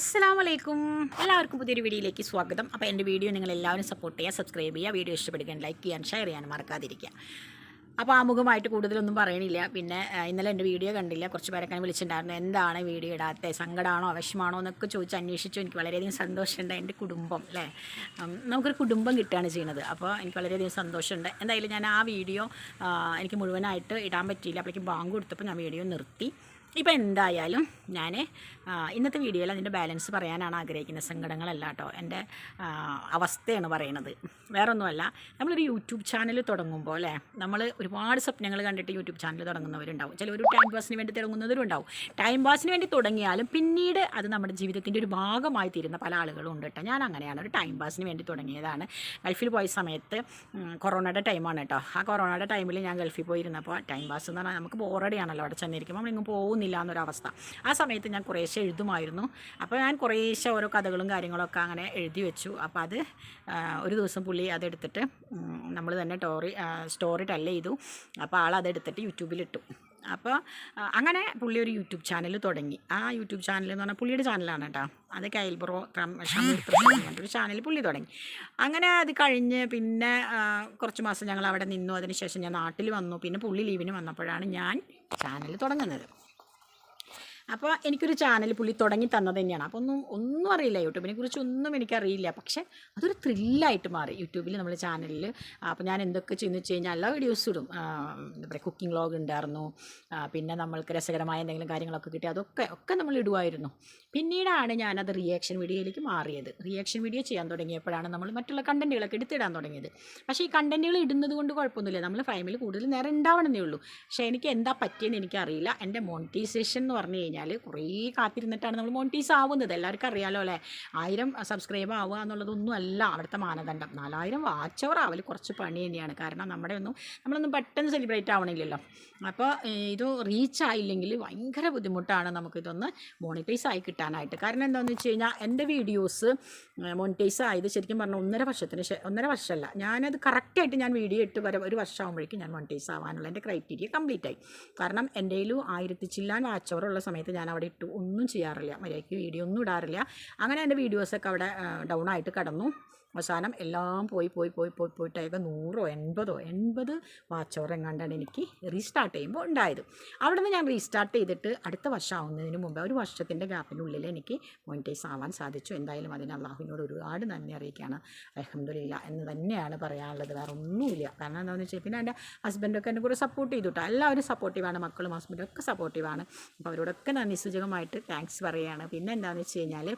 അസ്സാം വലൈക്കും എല്ലാവർക്കും പുതിയൊരു വീഡിയോയിലേക്ക് സ്വാഗതം. അപ്പോൾ എന്റെ വീഡിയോ നിങ്ങൾ എല്ലാവരും സപ്പോർട്ട് ചെയ്യുക സബ്സ്ക്രൈബ് ചെയ്യുക വീഡിയോ ഇഷ്ടപ്പെടുകയാണ് ലൈക്ക് ചെയ്യാൻ ഷെയർ ചെയ്യാൻ മറക്കാതിരിക്കുക. അപ്പോൾ ആമുഖമായിട്ട് കൂടുതലൊന്നും പറയണില്ല. പിന്നെ ഇന്നലെ എന്റെ വീഡിയോ കണ്ടില്ല. കുറച്ച് പേരൊക്കെ വിളിച്ചിട്ടുണ്ടായിരുന്നു. എന്താണ് വീഡിയോ ഇടാത്തത് സങ്കടമാണോ വിഷമാണോ? എന്നൊക്കെ ചോദിച്ച് അന്വേഷിച്ചു. എനിക്ക് വളരെയധികം സന്തോഷമുണ്ട് എന്റെ കുടുംബം അല്ലേ? നമുക്കൊരു കുടുംബം കിട്ടുകയാണ് ചെയ്യുന്നത്. അപ്പോൾ എനിക്ക് വളരെയധികം സന്തോഷമുണ്ട്. എന്തായാലും ഞാൻ ആ വീഡിയോ എനിക്ക് മുഴുവനായിട്ട് ഇടാൻ പറ്റിയില്ല. അപ്പോഴേക്കും ബാങ്ക് കൊടുത്തപ്പോൾ ഞാൻ വീഡിയോ നിർത്തി. ഇപ്പോൾ എന്തായാലും ഞാൻ ഇന്നത്തെ വീഡിയോയിൽ അതിന്റെ ബാലൻസ് പറയാനാണ് ആഗ്രഹിക്കുന്നത്. സങ്കടങ്ങളല്ല കേട്ടോ. എന്റെ അവസ്ഥയാണ് പറയണത് വേറൊന്നുമല്ല നമ്മളൊരു യൂട്യൂബ് ചാനൽ തുടങ്ങുമ്പോൾ അല്ലേ നമ്മൾ ഒരുപാട് സ്വപ്നങ്ങൾ കണ്ടിട്ട് യൂട്യൂബ് ചാനൽ തുടങ്ങുന്നവരുണ്ടാവും. ചില ഒരു ടൈം പാസിന് വേണ്ടി തുടങ്ങുന്നവരും ഉണ്ടാവും. ടൈം പാസിന് വേണ്ടി തുടങ്ങിയാലും പിന്നീട് അത് നമ്മുടെ ജീവിതത്തിന്റെ ഒരു ഭാഗമായി തീരുന്ന പല ആളുകളും ഉണ്ട് കേട്ടോ. ഞാൻ അങ്ങനെയാണ് ഒരു ടൈം പാസിന് വേണ്ടി തുടങ്ങിയതാണ്. ഗൾഫിൽ പോയ സമയത്ത് കൊറോണയുടെ ടൈമാണ് കേട്ടോ. ആ കൊറോണയുടെ ടൈമിൽ ഞാൻ ഗൾഫിൽ പോയിരുന്നപ്പോൾ ടൈം പാസ് എന്ന് പറഞ്ഞാൽ നമുക്ക് ബോറടിയാണല്ലോ അവിടെ ചെന്നിരിക്കുമ്പോൾ നമ്മളെങ്ങും പോകുന്നില്ല എന്നൊരവസ്ഥ ആ സമയത്ത് ഞാൻ കുറേശ്ശെ എഴുതുമായിരുന്നു. അപ്പോൾ ഞാൻ കുറേശ്ശെ ഓരോ കഥകളും കാര്യങ്ങളൊക്കെ അങ്ങനെ എഴുതി വെച്ചു. അപ്പോൾ അത് ഒരു ദിവസം പുള്ളി അതെടുത്തിട്ട് നമ്മൾ തന്നെ ടോറി സ്റ്റോറി ടെൽ ചെയ്തു. അപ്പോൾ ആൾ അതെടുത്തിട്ട് യൂട്യൂബിലിട്ടു. അപ്പോൾ അങ്ങനെ പുള്ളി ഒരു യൂട്യൂബ് ചാനൽ തുടങ്ങി. ആ യൂട്യൂബ് ചാനൽ എന്ന് പറഞ്ഞാൽ പുള്ളിയുടെ ചാനലാണ് കേട്ടോ. അത് കൈൽബ്രോ പറഞ്ഞിട്ടൊരു ചാനൽ പുള്ളി തുടങ്ങി. അങ്ങനെ അത് കഴിഞ്ഞ് പിന്നെ കുറച്ച് മാസം ഞങ്ങൾ അവിടെ നിന്നു. അതിന് ശേഷം ഞാൻ നാട്ടിൽ വന്നു. പിന്നെ പുള്ളി ലീവിന് വന്നപ്പോഴാണ് ഞാൻ ചാനൽ തുടങ്ങുന്നത്. അപ്പോൾ എനിക്കൊരു ചാനൽ പുള്ളി തുടങ്ങി തന്നത് തന്നെയാണ്. അപ്പോൾ ഒന്നും ഒന്നും അറിയില്ല യൂട്യൂബിനെ കുറിച്ച് ഒന്നും എനിക്കറിയില്ല. പക്ഷേ അതൊരു ത്രില്ലായിട്ട് മാറി യൂട്യൂബിൽ നമ്മൾ ചാനലിൽ അപ്പോൾ ഞാൻ എന്തൊക്കെ ചെയ്യുന്നു വെച്ച് കഴിഞ്ഞാൽ എല്ലാ വീഡിയോസും ഇടും. എന്താ പറയുക കുക്കിംഗ് വ്ളോഗ് ഉണ്ടായിരുന്നു പിന്നെ നമ്മൾക്ക് രസകരമായ എന്തെങ്കിലും കാര്യങ്ങളൊക്കെ കിട്ടി അതൊക്കെ ഒക്കെ നമ്മൾ ഇടുമായിരുന്നു പിന്നീടാണ് ഞാനത് റിയാക്ഷൻ വീഡിയോയിലേക്ക് മാറിയത്. റിയാക്ഷൻ വീഡിയോ ചെയ്യാൻ തുടങ്ങിയപ്പോഴാണ് നമ്മൾ മറ്റുള്ള കണ്ടന്റുകളൊക്കെ എടുത്തിടാൻ തുടങ്ങിയത്. പക്ഷേ ഈ കണ്ടന്റുകൾ ഇടുന്നത് കൊണ്ട് കുഴപ്പമൊന്നുമില്ല. നമ്മൾ ഫൈമിൽ കൂടുതൽ നേരം ഉണ്ടാവണമെന്നേ ഉള്ളൂ. പക്ഷേ എനിക്ക് എന്താ പറ്റിയെന്ന് എനിക്കറിയില്ല. എന്റെ മോണിറ്റൈസേഷൻ എന്ന് പറഞ്ഞു കഴിഞ്ഞാൽ കുറേ കാത്തിരുന്നിട്ടാണ് നമ്മൾ മോണിറ്റൈസ് ആവുന്നത്. എല്ലാവർക്കും അറിയാലോ അല്ലേ? ആയിരം സബ്സ്ക്രൈബ് ആവുക എന്നുള്ളതൊന്നും അല്ല അവിടുത്തെ മാനദണ്ഡം. നാലായിരം വാച്ച് അവർ ആവൽ കുറച്ച് പണി തന്നെയാണ്. കാരണം നമ്മുടെ ഒന്നും നമ്മളൊന്നും പെട്ടെന്ന് സെലിബ്രേറ്റ് ആവണില്ലല്ലോ. അപ്പോൾ ഇത് റീച്ച് ആയില്ലെങ്കിൽ ഭയങ്കര ബുദ്ധിമുട്ടാണ് നമുക്കിതൊന്ന് മോണിറ്റൈസ് ആയി കിട്ടാനായിട്ട്. കാരണം എന്താണെന്ന് വെച്ച് കഴിഞ്ഞാൽ എന്റെ വീഡിയോസ് മോണിറ്റൈസ് ആയത് ശരിക്കും പറഞ്ഞാൽ ഒന്നര വർഷത്തിന് ഒന്നര വർഷമല്ല. ഞാനത് കറക്റ്റായിട്ട് ഞാൻ വീഡിയോ ഇട്ട് വരെ ഒരു വർഷമാകുമ്പോഴേക്കും ഞാൻ മോണിറ്റൈസ് ആവാനുള്ള എന്റെ ക്രൈറ്റീരിയ കംപ്ലീറ്റ് ആയി. കാരണം എന്റെ കയ്യിലും ആയിരത്തി ചില്ലാൻ വാച്ച് അവർ ഉള്ള സമയത്ത് ഞാൻ അവിടെ ഇട്ടു. ഒന്നും ചെയ്യാറില്ല. മര്യാദയ്ക്ക് വീഡിയോ ഒന്നും ഇടാറില്ല. അങ്ങനെ എന്റെ വീഡിയോസൊക്കെ അവിടെ ഡൗൺ ആയിട്ട് കടന്നു. അവസാനം എല്ലാം പോയി പോയി പോയി പോയി പോയിട്ടൊക്കെ നൂറോ എൺപതോ എൺപത് വാച്ച് കണ്ടാണ് എനിക്ക് റീസ്റ്റാർട്ട് ചെയ്യുമ്പോൾ ഉണ്ടായത്. അവിടെ നിന്ന് ഞാൻ റീസ്റ്റാർട്ട് ചെയ്തിട്ട് അടുത്ത വർഷം ആവുന്നതിന് മുമ്പ് ഒരു വർഷത്തിന്റെ ഗ്യാപ്പിനുള്ളിൽ എനിക്ക് മോണിറ്റൈസ് ആവാൻ സാധിച്ചു. എന്തായാലും അതിന് അള്ളാഹുവിനോട് ഒരുപാട് നന്ദി അറിയിക്കുകയാണ്. അലഹമില്ല എന്ന് തന്നെയാണ് പറയാനുള്ളത്. വേറെ ഒന്നുമില്ല. കാരണം എന്താണെന്ന് വെച്ചാൽ പിന്നെ എന്റെ ഹസ്ബൻഡൊക്കെ എന്നെ കൂടെ സപ്പോർട്ട് ചെയ്തു കേട്ടോ എല്ലാവരും സപ്പോർട്ടീവാണ് മക്കളും ഹസ്ബൻഡും ഒക്കെ സപ്പോർട്ടീവാണ് അപ്പോൾ അവരോടൊക്കെ നന്ദി സൂചകമായിട്ട് താങ്ക്സ് പറയുകയാണ് പിന്നെ എന്താണെന്ന് വെച്ച് കഴിഞ്ഞാൽ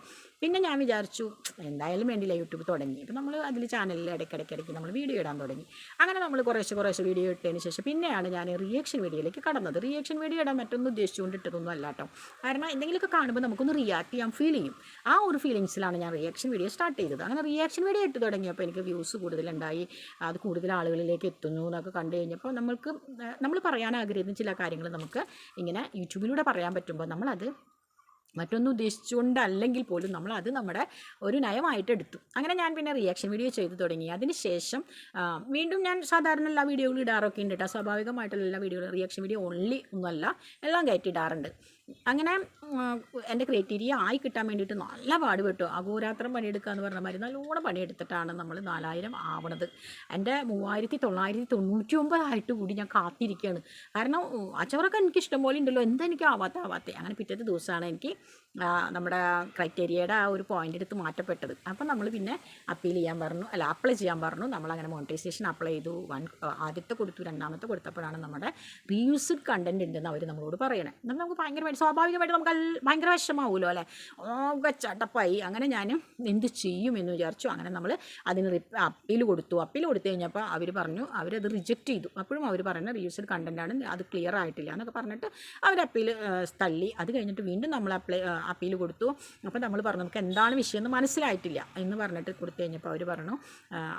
പിന്നെ ഞാൻ വിചാരിച്ചു എന്തായാലും വേണ്ടിയില്ല യൂട്യൂബ് തുടങ്ങി. അപ്പോൾ നമ്മൾ അതിൽ ചാനലിൽ ഇടയ്ക്കിടയ്ക്കിടയ്ക്ക് നമ്മൾ വീഡിയോ ഇടാൻ തുടങ്ങി. അങ്ങനെ നമ്മൾ കുറേശ്ശെ കുറേശ്ശെ വീഡിയോ ഇട്ടതിന് ശേഷം പിന്നെയാണ് ഞാൻ റിയാക്ഷൻ വീഡിയോയിലേക്ക് കടന്നത്. റിയാക്ഷൻ വീഡിയോ ഇടാൻ മറ്റൊന്നും ഉദ്ദേശിച്ചുകൊണ്ട് ഇട്ടതൊന്നും അല്ല കേട്ടോ കാരണം എന്തെങ്കിലുമൊക്കെ കാണുമ്പോൾ നമുക്കൊന്ന് റിയാക്ട് ചെയ്യാം ഫീൽ ചെയ്യും. ആ ഒരു ഫീലിങ്സിലാണ് ഞാൻ റിയാക്ഷൻ വീഡിയോ സ്റ്റാർട്ട് ചെയ്തത്. അങ്ങനെ റിയാക്ഷൻ വീഡിയോ ഇട്ട് തുടങ്ങിയപ്പോൾ എനിക്ക് വ്യൂസ് കൂടുതലുണ്ടായി. അത് കൂടുതൽ ആളുകളിലേക്ക് എത്തുന്നു എന്നൊക്കെ കണ്ടു കഴിഞ്ഞപ്പോൾ നമ്മൾക്ക് നമ്മൾ പറയാൻ ആഗ്രഹിക്കുന്ന ചില കാര്യങ്ങൾ നമുക്ക് ഇങ്ങനെ യൂട്യൂബിലൂടെ പറയാൻ പറ്റുമ്പോൾ നമ്മളത് മറ്റൊന്നും ഉദ്ദേശിച്ചുകൊണ്ടല്ലെങ്കിൽ പോലും നമ്മൾ അത് നമ്മുടെ ഒരു നയമായിട്ട് എടുത്തു. അങ്ങനെ ഞാൻ പിന്നെ റിയാക്ഷൻ വീഡിയോ ചെയ്തു തുടങ്ങി. അതിന് ശേഷം വീണ്ടും ഞാൻ സാധാരണ എല്ലാ വീഡിയോകളും ഇടാറൊക്കെ ഉണ്ട് കേട്ടോ സ്വാഭാവികമായിട്ടുള്ള എല്ലാ വീഡിയോകളും റിയാക്ഷൻ വീഡിയോ ഓൺലി ഒന്നുമല്ല. എല്ലാം കയറ്റി ഇടാറുണ്ട്. അങ്ങനെ എന്റെ ക്രൈറ്റീരിയ ആയി കിട്ടാൻ വേണ്ടിയിട്ട് നല്ല പാടുപെട്ടു. അഹോരാത്രം പണിയെടുക്കുക എന്ന് പറഞ്ഞ മാതിരി നല്ലോണം പണിയെടുത്തിട്ടാണ് നമ്മൾ നാലായിരം ആവണത്. എന്റെ മൂവായിരത്തി തൊള്ളായിരത്തി തൊണ്ണൂറ്റി ഒമ്പതായിട്ട് കൂടി ഞാൻ കാത്തിരിക്കുകയാണ് കാരണം അച്ചവറൊക്കെ എനിക്ക് ഇഷ്ടംപോലെ ഉണ്ടല്ലോ. എന്താ എനിക്ക് ആവാത്ത ആവാത്ത? അങ്ങനെ പിറ്റത്തെ ദിവസമാണ് എനിക്ക് നമ്മുടെ ക്രൈറ്റീരിയയുടെ ആ ഒരു പോയിന്റ് എടുത്ത് മാറ്റപ്പെട്ടത്. അപ്പം നമ്മൾ പിന്നെ അപ്പീൽ ചെയ്യാൻ പറഞ്ഞു അല്ല അപ്ലൈ ചെയ്യാൻ പറഞ്ഞു. നമ്മളങ്ങനെ മോണിറ്റൈസേഷൻ അപ്ലൈ ചെയ്തു. വൺ ആദ്യത്തെ കൊടുത്തു രണ്ടാമത്തെ കൊടുത്തപ്പോഴാണ് നമ്മുടെ റീയൂസ്ഡ് കണ്ടന്റ് ഉണ്ടെന്ന് അവർ നമ്മളോട് പറയണേ. നമുക്ക് ഭയങ്കരമായിട്ട് സ്വാഭാവികമായിട്ട് നമുക്ക് ഭയങ്കര വിഷമാവുമല്ലോ അല്ലേ? ഓക്കെ ചട്ടപ്പായി അങ്ങനെ ഞാൻ എന്ത് ചെയ്യും എന്ന് വിചാരിച്ചു. അങ്ങനെ നമ്മൾ അതിന് അപ്പീൽ കൊടുത്തു. അപ്പീൽ കൊടുത്തു കഴിഞ്ഞപ്പോൾ അവർ പറഞ്ഞു അവരത് റിജക്റ്റ് ചെയ്തു. അപ്പോഴും അവർ പറഞ്ഞു റീയൂസ്ഡ് ആണ് അത് ക്ലിയർ ആയിട്ടില്ല എന്നൊക്കെ പറഞ്ഞിട്ട് അവർ അപ്പീൽ തള്ളി. അത് കഴിഞ്ഞിട്ട് വീണ്ടും നമ്മൾ അപ്ലൈ അപ്പീൽ കൊടുത്തു. അപ്പോൾ നമ്മൾ പറഞ്ഞു നമുക്ക് എന്താണ് വിഷയം എന്ന് മനസ്സിലായിട്ടില്ല എന്ന് പറഞ്ഞിട്ട് കൊടുത്തു കഴിഞ്ഞപ്പോൾ അവർ പറഞ്ഞു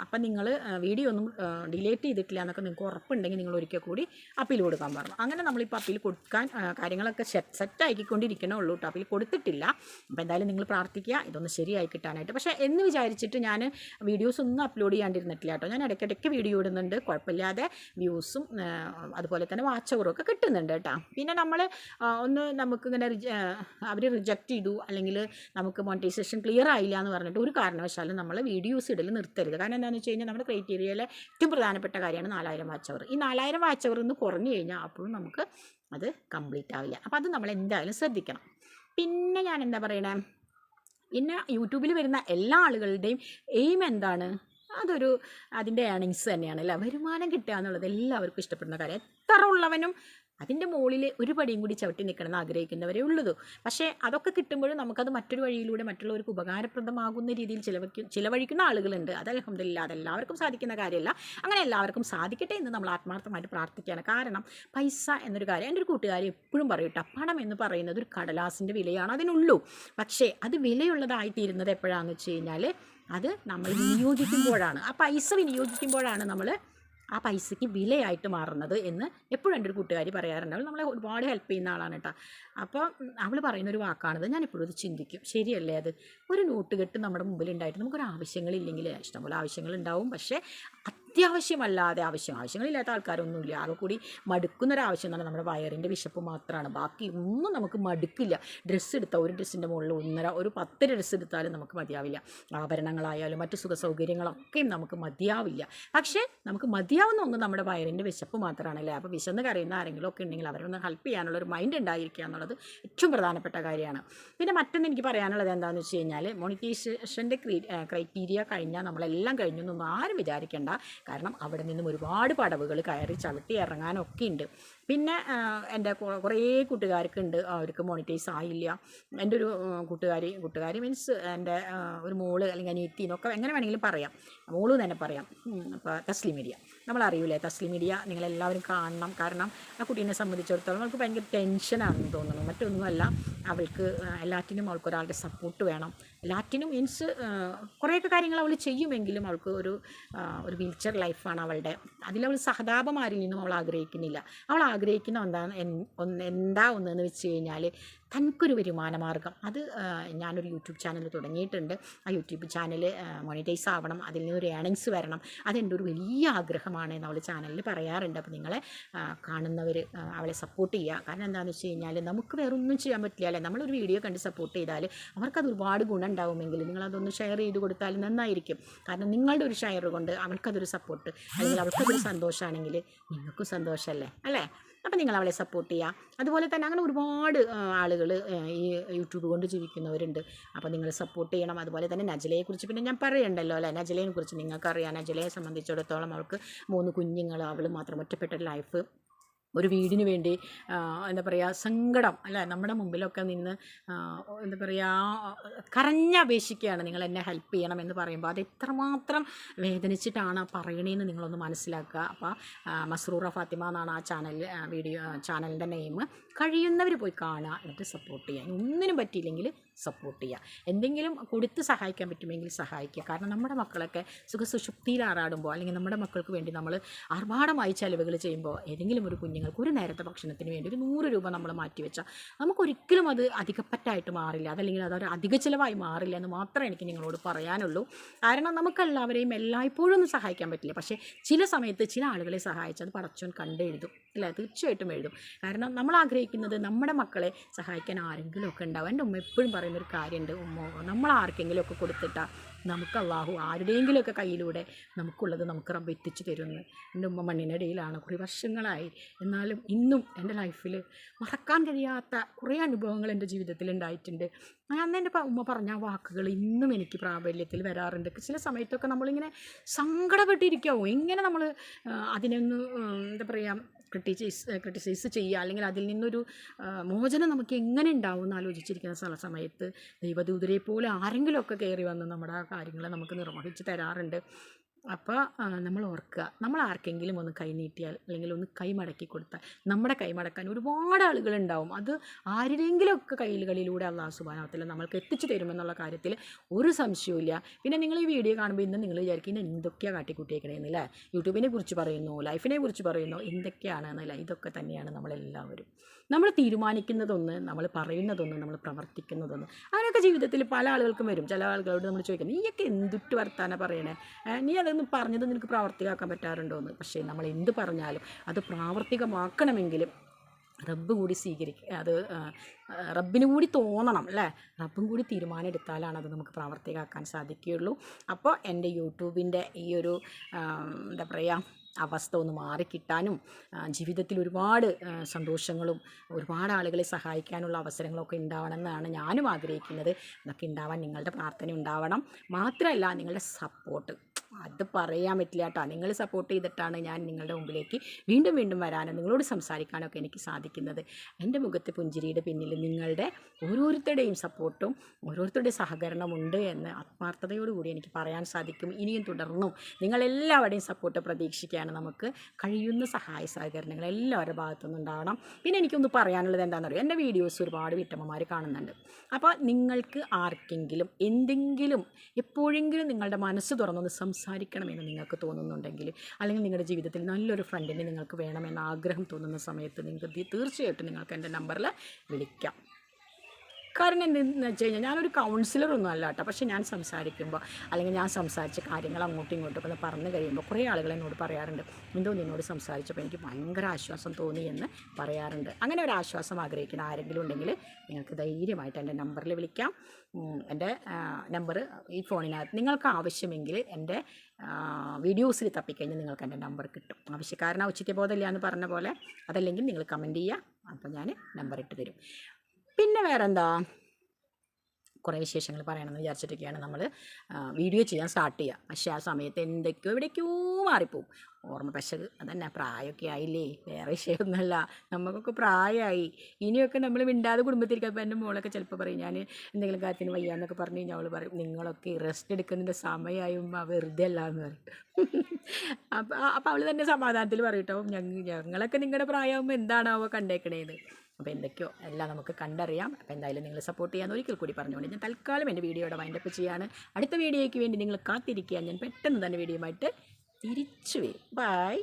അപ്പം നിങ്ങൾ വീഡിയോ ഒന്നും ഡിലേറ്റ് ചെയ്തിട്ടില്ല എന്നൊക്കെ നിങ്ങൾക്ക് ഉറപ്പുണ്ടെങ്കിൽ നിങ്ങൾ ഒരിക്കൽ കൂടി അപ്പീൽ കൊടുക്കാൻ പറഞ്ഞു. അങ്ങനെ നമ്മളിപ്പോൾ അപ്പീൽ കൊടുക്കാൻ കാര്യങ്ങളൊക്കെ സെറ്റ് ആക്കിക്കൊണ്ടിരിക്കണേ ഉള്ളൂ കേട്ടോ. അപ്പോൾ കൊടുത്തിട്ടില്ല. അപ്പോൾ എന്തായാലും നിങ്ങൾ പ്രാർത്ഥിക്കുക. ഇതൊന്ന് ശരിയായി കിട്ടാനായിട്ട്. പക്ഷേ എന്ന് വിചാരിച്ചിട്ട് ഞാൻ വീഡിയോസ് ഒന്നും അപ്ലോഡ് ചെയ്യാണ്ടിരുന്നിട്ടില്ല കേട്ടോ. ഞാൻ ഇടയ്ക്കിടയ്ക്ക് വീഡിയോ ഇടുന്നുണ്ട്. കുഴപ്പമില്ലാതെ വ്യൂസും അതുപോലെ തന്നെ വാച്ച് ഓവറും ഒക്കെ കിട്ടുന്നുണ്ട് കേട്ടോ. പിന്നെ നമ്മൾ ഒന്ന് നമുക്കിങ്ങനെ അവർ റിജക്റ്റ് ചെയ്തു. അല്ലെങ്കിൽ നമുക്ക് മോണിറ്റൈസേഷൻ ക്ലിയർ ആയില്ല എന്ന് പറഞ്ഞിട്ട് ഒരു കാരണവശാലും നമ്മൾ വീഡിയോസ് ഇടൽ നിർത്തരുത്. കാരണം എന്താണെന്ന് വെച്ച് കഴിഞ്ഞാൽ നമ്മുടെ ക്രൈറ്റീരിയയിലെ ഏറ്റവും പ്രധാനപ്പെട്ട കാര്യമാണ് നാലായിരം വാച്ച് അവർ ഈ നാലായിരം വാച്ച് അവർ ഒന്ന് കുറഞ്ഞു കഴിഞ്ഞാൽ അപ്പോഴും നമുക്ക് അത് കംപ്ലീറ്റ് ആവില്ല. അപ്പോൾ അത് നമ്മൾ എന്തായാലും ശ്രദ്ധിക്കണം. പിന്നെ ഞാൻ എന്താ പറയണേ? പിന്നെ യൂട്യൂബിൽ വരുന്ന എല്ലാ ആളുകളുടെയും എയിം എന്താണ്? അതൊരു അതിന്റെ ഏണിങ്സ് തന്നെയാണ് അല്ലേ വരുമാനം കിട്ടുക എന്നുള്ളത് എല്ലാവർക്കും ഇഷ്ടപ്പെടുന്ന കാര്യം. എത്ര ഉള്ളവനും അതിന്റെ മുകളിൽ ഒരു പടിയും കൂടി ചവിട്ടി നിൽക്കണമെന്ന് ആഗ്രഹിക്കുന്നവരെ ഉള്ളൂ. പക്ഷേ അതൊക്കെ കിട്ടുമ്പോഴും നമുക്കത് മറ്റൊരു വഴിയിലൂടെ മറ്റുള്ളവർക്ക് ഉപകാരപ്രദമാകുന്ന രീതിയിൽ ചിലവയ്ക്കും ചിലവഴിക്കുന്ന ആളുകളുണ്ട്. അത് അലഹമില്ല അതെല്ലാവർക്കും സാധിക്കുന്ന കാര്യമല്ല. അങ്ങനെ എല്ലാവർക്കും സാധിക്കട്ടെ എന്ന് നമ്മൾ ആത്മാർത്ഥമായിട്ട് പ്രാർത്ഥിക്കുകയാണ്. കാരണം പൈസ എന്നൊരു കാര്യം എന്റെ ഒരു കൂട്ടുകാരി എപ്പോഴും പറയും കേട്ടോ പണം എന്ന് പറയുന്നത് ഒരു കടലാസിന്റെ വിലയാണ് അതിനുള്ളൂ. പക്ഷേ അത് വിലയുള്ളതായി തീരുന്നത് എപ്പോഴാണെന്ന് വെച്ച് കഴിഞ്ഞാൽ അത് നമ്മൾ വിനിയോഗിക്കുമ്പോഴാണ്. ആ പൈസ വിനിയോഗിക്കുമ്പോഴാണ് നമ്മൾ ആ പൈസയ്ക്ക് വിലയായിട്ട് മാറുന്നത് എന്ന് എപ്പോഴും എന്റെ ഒരു കൂട്ടുകാരി പറയാറുണ്ട്. അവൾ നമ്മളെ ഒരുപാട് ഹെൽപ്പ് ചെയ്യുന്ന ആളാണ് കേട്ടോ. അപ്പോൾ അവൾ പറയുന്ന ഒരു വാക്കാണിത്. ഞാൻ എപ്പോഴും അത് ചിന്തിക്കും. ശരിയല്ലേ അത്? ഒരു നോട്ട് കെട്ട് നമ്മുടെ മുമ്പിൽ ഉണ്ടായിട്ട് നമുക്കൊരു ആവശ്യങ്ങളില്ലെങ്കിൽ ഇഷ്ടംപോലെ ആവശ്യങ്ങളുണ്ടാവും പക്ഷേ അത്യാവശ്യമല്ലാതെ ആവശ്യം. ആവശ്യങ്ങളില്ലാത്ത ആൾക്കാരൊന്നുമില്ല. ആകെ കൂടി മടുക്കുന്നൊരാവശ്യം എന്ന് പറഞ്ഞാൽ നമ്മുടെ വയറിന്റെ വിശപ്പ് മാത്രമാണ്. ബാക്കി ഒന്നും നമുക്ക് മടുക്കില്ല. ഡ്രസ്സ് എടുത്താൽ ഒരു ഡ്രസ്സിന്റെ മുകളിൽ ഒന്നര ഒരു പത്ത് ഡ്രസ്സ് എടുത്താലും നമുക്ക് മതിയാവില്ല. ആഭരണങ്ങളായാലും മറ്റു സുഖ സൗകര്യങ്ങളൊക്കെയും നമുക്ക് മതിയാവില്ല. പക്ഷേ നമുക്ക് മതിയാവുന്ന ഒന്ന് നമ്മുടെ വയറിന്റെ വിശപ്പ് മാത്രമാണല്ലേ അപ്പോൾ വിശന്ന് കരയുന്ന ആരെങ്കിലും ഒക്കെ ഉണ്ടെങ്കിൽ അവരൊന്ന് ഹെൽപ്പ് ചെയ്യാനുള്ള ഒരു മൈൻഡ് ഉണ്ടായിരിക്കുക എന്നുള്ളത് ഏറ്റവും പ്രധാനപ്പെട്ട കാര്യമാണ്. പിന്നെ മറ്റൊന്ന് എനിക്ക് പറയാനുള്ളത് എന്താണെന്ന് വെച്ച് കഴിഞ്ഞാൽ മോണിറ്റൈസേഷന്റെ ക്രൈറ്റീരിയ കഴിഞ്ഞാൽ നമ്മളെല്ലാം കഴിഞ്ഞൊന്നും ആരും വിചാരിക്കേണ്ട. കാരണം അവിടെ നിന്നും ഒരുപാട് പടവുകൾ കയറി ചവിട്ടി ഇറങ്ങാനൊക്കെ ഉണ്ട്. പിന്നെ എന്റെ കുറേ കൂട്ടുകാർക്കുണ്ട്. അവർക്ക് മോണിറ്റൈസ് ആയില്ല. എന്റെ ഒരു കൂട്ടുകാരി കൂട്ടുകാരി മീൻസ് എന്റെ ഒരു മോൾ അല്ലെങ്കിൽ അനിയത്തി എന്നൊക്കെ എങ്ങനെ വേണമെങ്കിലും പറയാം. മോൾ തന്നെ പറയാം. അപ്പോൾ തസ്ലി മീഡിയ. നമ്മളറിയില്ലേ തസ്ലി മീഡിയ നിങ്ങളെല്ലാവരും കാണണം. കാരണം ആ കുട്ടീനെ സംബന്ധിച്ചിടത്തോളം അവൾക്ക് ഭയങ്കര ടെൻഷനാണെന്ന് തോന്നുന്നു. മറ്റൊന്നുമല്ല അവൾക്ക് എല്ലാറ്റിനും അവൾക്ക് ഒരാളുടെ സപ്പോർട്ട് വേണം. എല്ലാറ്റിനും മീൻസ് കുറേയൊക്കെ കാര്യങ്ങൾ അവൾ ചെയ്യുമെങ്കിലും അവൾക്ക് ഒരു ഒരു വീൽചെയർ ലൈഫാണ് അവളുടെ. അതിലവൾ സഹതാപമാരിൽ നിന്നും അവൾ ആഗ്രഹിക്കുന്നില്ല. അവൾ ആഗ്രഹിക്കുന്ന എന്താണ് എന്താ ഒന്നെന്ന് വെച്ച് കഴിഞ്ഞാൽ തനിക്കൊരു വരുമാന മാർഗം അത് ഞാനൊരു യൂട്യൂബ് ചാനൽ തുടങ്ങിയിട്ടുണ്ട്. ആ യൂട്യൂബ് ചാനൽ മോണിറ്റൈസ് ആവണം അതിൽ നിന്നൊരു ഏണിങ്സ് വരണം. അതെന്റെ ഒരു വലിയ ആഗ്രഹമാണ് എന്ന് അവൾ ചാനലിൽ പറയാറുണ്ട്. അപ്പോൾ നിങ്ങളെ കാണുന്നവർ അവളെ സപ്പോർട്ട് ചെയ്യുക. കാരണം എന്താണെന്ന് വെച്ച് കഴിഞ്ഞാൽ നമുക്ക് വേറെ ഒന്നും ചെയ്യാൻ പറ്റില്ല അല്ലേ? നമ്മളൊരു വീഡിയോ കണ്ട് സപ്പോർട്ട് ചെയ്താൽ അവർക്കത് ഒരുപാട് ഗുണം ഉണ്ടാവുമെങ്കിൽ നിങ്ങളതൊന്ന് ഷെയർ ചെയ്ത് കൊടുത്താൽ നന്നായിരിക്കും. കാരണം നിങ്ങളുടെ ഒരു ഷെയർ കൊണ്ട് അവൾക്കതൊരു സപ്പോർട്ട് അല്ലെങ്കിൽ അവൾക്കതൊരു സന്തോഷമാണെങ്കിൽ നിങ്ങൾക്കും സന്തോഷമല്ലേ? അല്ലേ? അപ്പം നിങ്ങൾ അവളെ സപ്പോർട്ട് ചെയ്യുക. അതുപോലെ തന്നെ അങ്ങനെ ഒരുപാട് ആളുകൾ ഈ യൂട്യൂബ് കൊണ്ട് ജീവിക്കുന്നവരുണ്ട്. അപ്പോൾ നിങ്ങൾ സപ്പോർട്ട് ചെയ്യണം. അതുപോലെ തന്നെ നജലയെക്കുറിച്ച് പിന്നെ ഞാൻ പറയണ്ടല്ലോ അല്ലേ? നജലയെക്കുറിച്ച് നിങ്ങൾക്കറിയാം. നജലയെ സംബന്ധിച്ചിടത്തോളം അവൾക്ക് മൂന്ന് കുഞ്ഞുങ്ങൾ അവൾ മാത്രം ഒറ്റപ്പെട്ട ലൈഫ് ഒരു വീടിന് വേണ്ടി എന്താ പറയുക സങ്കടം അല്ല നമ്മുടെ മുമ്പിലൊക്കെ നിന്ന് എന്താ പറയുക കരഞ്ഞപേക്ഷിക്കുകയാണ് നിങ്ങൾ എന്നെ ഹെൽപ്പ് ചെയ്യണം എന്ന് പറയുമ്പോൾ. അത് എത്രമാത്രം വേദനിച്ചിട്ടാണ് പറയണേന്ന് നിങ്ങളൊന്ന് മനസ്സിലാക്കുക. അപ്പോൾ മസ്റൂറ ഫാത്തിമ എന്നാണ് ആ ചാനൽ വീഡിയോ ചാനലിന്റെ നെയിം കഴിയുന്നവർ പോയി കാണുക എന്നിട്ട് സപ്പോർട്ട് ചെയ്യുക ഒന്നിനും പറ്റിയില്ലെങ്കിൽ സപ്പോർട്ട് ചെയ്യുക എന്തെങ്കിലും കൊടുത്ത് സഹായിക്കാൻ പറ്റുമെങ്കിൽ സഹായിക്കുക. കാരണം നമ്മുടെ മക്കളൊക്കെ സുഖസുഷുപ്തിയിൽ ആറാടുമ്പോൾ അല്ലെങ്കിൽ നമ്മുടെ മക്കൾക്ക് വേണ്ടി നമ്മൾ ആർഭാടമായി ചിലവുകൾ ചെയ്യുമ്പോൾ ഏതെങ്കിലും ഒരു കുഞ്ഞുങ്ങൾക്ക് ഒരു നേരത്തെ ഭക്ഷണത്തിന് വേണ്ടി ഒരു നൂറ് രൂപ നമ്മൾ മാറ്റിവെച്ചാൽ നമുക്കൊരിക്കലും അത് അധികപ്പറ്റായിട്ട് മാറില്ല. അതല്ലെങ്കിൽ അതൊരു അധിക ചിലവായി മാറില്ല എന്ന് മാത്രമേ എനിക്ക് നിങ്ങളോട് പറയാനുള്ളൂ. കാരണം നമുക്കെല്ലാവരെയും എല്ലായ്പ്പോഴും ഒന്നും സഹായിക്കാൻ പറ്റില്ല. പക്ഷേ ചില സമയത്ത് ചില ആളുകളെ സഹായിച്ചത് പടച്ചോൻ കണ്ടെഴുതും അല്ലേ? തീർച്ചയായിട്ടും എഴുതും. കാരണം നമ്മൾ ആഗ്രഹിക്കുന്നത് നമ്മുടെ മക്കളെ സഹായിക്കാൻ ആരെങ്കിലും ഒക്കെ ഉണ്ടാവും. എന്റെ ഉമ്മ എപ്പോഴും പറയുന്നൊരു കാര്യമുണ്ട്. ഉമ്മ നമ്മൾ ആർക്കെങ്കിലും ഒക്കെ കൊടുത്തിട്ടാൽ നമുക്ക് അള്ളാഹു ആരുടെയെങ്കിലുമൊക്കെ കയ്യിലൂടെ നമുക്കുള്ളത് നമുക്ക് റബ്ബ് എത്തിച്ചു തരുമെന്ന്. എന്റെ ഉമ്മ മണ്ണിനടിയിലാണ്. കുറേ വർഷങ്ങളായി. എന്നാലും ഇന്നും എന്റെ ലൈഫിൽ മറക്കാൻ കഴിയാത്ത കുറേ അനുഭവങ്ങൾ എന്റെ ജീവിതത്തിൽ ഉണ്ടായിട്ടുണ്ട്. അന്ന് എന്റെ ഉമ്മ പറഞ്ഞ വാക്കുകൾ ഇന്നും എനിക്ക് പ്രാബല്യത്തിൽ വരാറുണ്ട്. ചില സമയത്തൊക്കെ നമ്മളിങ്ങനെ സങ്കടപ്പെട്ടിരിക്കാവും? എങ്ങനെ നമ്മൾ അതിനൊന്ന് എന്താ പറയുക ക്രിട്ടിസൈസ് ക്രിട്ടിസൈസ് ചെയ്യുക. അല്ലെങ്കിൽ അതിൽ നിന്നൊരു മോചനം നമുക്ക് എങ്ങനെ ഉണ്ടാവും എന്ന് ആലോചിച്ചിരിക്കുന്ന സ്ഥല സമയത്ത് ദൈവദൂതരെ പോലെ ആരെങ്കിലുമൊക്കെ കയറി വന്ന് നമ്മുടെ ആ കാര്യങ്ങളെ നമുക്ക് നിർവഹിച്ച് തരാറുണ്ട്. അപ്പോൾ നമ്മൾ ഓർക്കുക നമ്മൾ ആർക്കെങ്കിലും ഒന്ന് കൈ നീട്ടിയാൽ അല്ലെങ്കിൽ ഒന്ന് കൈ മടക്കി കൊടുത്താൽ നമ്മുടെ കൈ മടക്കാൻ ഒരുപാട് ആളുകളുണ്ടാവും. അത് ആരുടെയെങ്കിലുമൊക്കെ കയ്യിലുകളിലൂടെ അള്ളാഹു സുബാനത്തിൽ നമ്മൾക്ക് എത്തിച്ചു തരുമെന്നുള്ള കാര്യത്തിൽ ഒരു സംശയവുമില്ല. പിന്നെ നിങ്ങൾ ഈ വീഡിയോ കാണുമ്പോൾ ഇന്ന് നിങ്ങൾ വിചാരിക്കും എന്തൊക്കെയാണ് കാട്ടിക്കൂട്ടിയേക്കണേന്നില്ലേ യൂട്യൂബിനെ കുറിച്ച് പറയുന്നു ലൈഫിനെ കുറിച്ച് പറയുന്നു എന്തൊക്കെയാണ് എന്നല്ല ഇതൊക്കെ തന്നെയാണ് നമ്മളെല്ലാവരും. നമ്മൾ തീരുമാനിക്കുന്നതൊന്ന് നമ്മൾ പറയുന്നതൊന്ന് നമ്മൾ പ്രവർത്തിക്കുന്നതൊന്ന്. അങ്ങനെയൊക്കെ ജീവിതത്തിൽ പല ആളുകൾക്കും വരും. ചില ആളുകളോട് നമ്മൾ ചോദിക്കുന്നത് നീയൊക്കെ എന്തുട്ട് വർത്താനാണ് പറയണേ? നീ നീ അതൊന്ന് പറഞ്ഞത് നിനക്ക് പ്രാവർത്തികമാക്കാൻ പറ്റാറുണ്ടോ എന്ന് പക്ഷേ നമ്മൾ എന്ത് പറഞ്ഞാലും അത് പ്രാവർത്തികമാക്കണമെങ്കിൽ റബ്ബ് കൂടി സ്വീകരിക്കുക അത് റബ്ബിന് കൂടി തോന്നണം അല്ലേ? റബ്ബും കൂടി തീരുമാനം എടുത്താലാണ് അത് നമുക്ക് പ്രാവർത്തികമാക്കാൻ സാധിക്കുകയുള്ളൂ. അപ്പോൾ എന്റെ യൂട്യൂബിന്റെ ഈ ഒരു എന്താ പറയുക അവസ്ഥ ഒന്ന് മാറിക്കിട്ടാനും ജീവിതത്തിൽ ഒരുപാട് സന്തോഷങ്ങളും ഒരുപാട് ആളുകളെ സഹായിക്കാനുള്ള അവസരങ്ങളൊക്കെ ഉണ്ടാവണമെന്നാണ് ഞാനും ആഗ്രഹിക്കുന്നത്. അതൊക്കെ ഉണ്ടാവാൻ നിങ്ങളുടെ പ്രാർത്ഥന ഉണ്ടാവണം മാത്രമല്ല നിങ്ങളുടെ സപ്പോർട്ട്. അത് പറയാൻ പറ്റില്ല കേട്ടോ. നിങ്ങൾ സപ്പോർട്ട് ചെയ്തിട്ടാണ് ഞാൻ നിങ്ങളുടെ മുമ്പിലേക്ക് വീണ്ടും വീണ്ടും വരാനും നിങ്ങളോട് സംസാരിക്കാനൊക്കെ എനിക്ക് സാധിക്കുന്നത്. എന്റെ മുഖത്തെ പുഞ്ചിരിയുടെ പിന്നിൽ നിങ്ങളുടെ ഓരോരുത്തരുടെയും സപ്പോർട്ടും ഓരോരുത്തരുടെ സഹകരണമുണ്ട് എന്ന് ആത്മാർത്ഥതയോടുകൂടി എനിക്ക് പറയാൻ സാധിക്കും. ഇനിയും തുടർന്നും നിങ്ങളെല്ലാവരുടെയും സപ്പോർട്ട് പ്രതീക്ഷിക്കുകയാണ് നമുക്ക് കഴിയുന്ന സഹായ സഹകരണങ്ങൾ എല്ലാവരുടെ ഭാഗത്തുനിന്നും ഉണ്ടാവണം പിന്നെ എനിക്കൊന്ന് പറയാനുള്ളത് എന്താണെന്ന് അറിയാം? എന്റെ വീഡിയോസ് ഒരുപാട് വീട്ടമ്മമാർ കാണുന്നുണ്ട്. അപ്പോൾ നിങ്ങൾക്ക് ആർക്കെങ്കിലും എന്തെങ്കിലും എപ്പോഴെങ്കിലും നിങ്ങളുടെ മനസ്സ് തുറന്നൊന്ന് സംസാരിക്കണമെന്ന് നിങ്ങൾക്ക് തോന്നുന്നുണ്ടെങ്കിൽ അല്ലെങ്കിൽ നിങ്ങളുടെ ജീവിതത്തിൽ നല്ലൊരു ഫ്രണ്ടിനെ നിങ്ങൾക്ക് വേണമെന്ന് ആഗ്രഹം തോന്നുന്ന സമയത്ത് നിങ്ങൾക്ക് തീർച്ചയായിട്ടും നിങ്ങൾക്ക് എന്റെ നമ്പറിൽ വിളിക്കാം. കാരണം എന്തെന്ന് വെച്ച് കഴിഞ്ഞാൽ ഞാനൊരു കൗൺസിലറൊന്നും അല്ല കേട്ടോ പക്ഷേ ഞാൻ സംസാരിക്കുമ്പോൾ അല്ലെങ്കിൽ ഞാൻ സംസാരിച്ച കാര്യങ്ങൾ അങ്ങോട്ടും ഇങ്ങോട്ടും ഒക്കെ പറഞ്ഞു കഴിയുമ്പോൾ കുറേ ആളുകൾ എന്നോട് പറയാറുണ്ട് എന്തോ നിന്നോട് സംസാരിച്ചപ്പോൾ എനിക്ക് ഭയങ്കര ആശ്വാസം തോന്നി എന്ന് പറയാറുണ്ട്. അങ്ങനെ ഒരു ആശ്വാസം ആഗ്രഹിക്കുന്ന ആരെങ്കിലും ഉണ്ടെങ്കിൽ നിങ്ങൾക്ക് ധൈര്യമായിട്ട് എന്റെ നമ്പറിൽ വിളിക്കാം. എന്റെ നമ്പർ ഈ ഫോണിനകത്ത് നിങ്ങൾക്ക് ആവശ്യമെങ്കിൽ എന്റെ വീഡിയോസിൽ തപ്പിക്കഴിഞ്ഞാൽ നിങ്ങൾക്ക് എന്റെ നമ്പർ കിട്ടും. ആവശ്യക്കാരനാ ഉച്ചയ്ക്ക് ബോധമില്ല എന്ന് പറഞ്ഞ പോലെ അതല്ലെങ്കിൽ നിങ്ങൾ കമന്റ് ചെയ്യുക. അപ്പോൾ ഞാൻ നമ്പർ ഇട്ട് തരും. പിന്നെ വേറെന്താ? കുറേ വിശേഷങ്ങൾ പറയണമെന്ന് വിചാരിച്ചിട്ടൊക്കെയാണ് നമ്മൾ വീഡിയോ ചെയ്യാൻ സ്റ്റാർട്ട് ചെയ്യുക. പക്ഷേ ആ സമയത്ത് എന്തൊക്കെയോ എവിടേക്കോ മാറിപ്പോവും. ഓർമ്മ പക്ഷേ അതന്നെ പ്രായമൊക്കെ ആയില്ലേ? വേറെ വിഷയമൊന്നുമല്ല. നമുക്കൊക്കെ പ്രായമായി. ഇനിയൊക്കെ നമ്മൾ മിണ്ടാതെ കുടുംബത്തിരിക്കുക അപ്പോൾ എന്റെ മോളൊക്കെ ചിലപ്പോൾ പറയും ഞാൻ എന്തെങ്കിലും കാര്യത്തിന് വയ്യാന്നൊക്കെ പറഞ്ഞു കഴിഞ്ഞാൽ അവൾ പറയും നിങ്ങളൊക്കെ റെസ്റ്റ് എടുക്കുന്നതിന്റെ ആ വെറുതെ അല്ല എന്ന് പറയും. അപ്പോൾ അപ്പോൾ അവൾ തന്നെ സമാധാനത്തിൽ പറയും ഞങ്ങൾ ഞങ്ങളൊക്കെ നിങ്ങളുടെ പ്രായമാകുമ്പോൾ എന്താണാവോ കണ്ടേക്കണേന്ന്. അപ്പോൾ എന്തൊക്കെയോ എല്ലാം നമുക്ക് കണ്ടറിയാം. അപ്പോൾ എന്തായാലും നിങ്ങൾ സപ്പോർട്ട് ചെയ്യാൻ ഒരിക്കൽ കൂടി പറഞ്ഞുകൊണ്ട് ഞാൻ തൽക്കാലം എന്റെ വീഡിയോയുടെ വൈൻഡപ്പ് ചെയ്യാണ്. അടുത്ത വീഡിയോയ്ക്ക് വേണ്ടി നിങ്ങൾ കാത്തിരിക്കുക. ഞാൻ പെട്ടെന്ന് തന്നെ വീഡിയോയുമായിട്ട് തിരിച്ചു വരും. ബൈ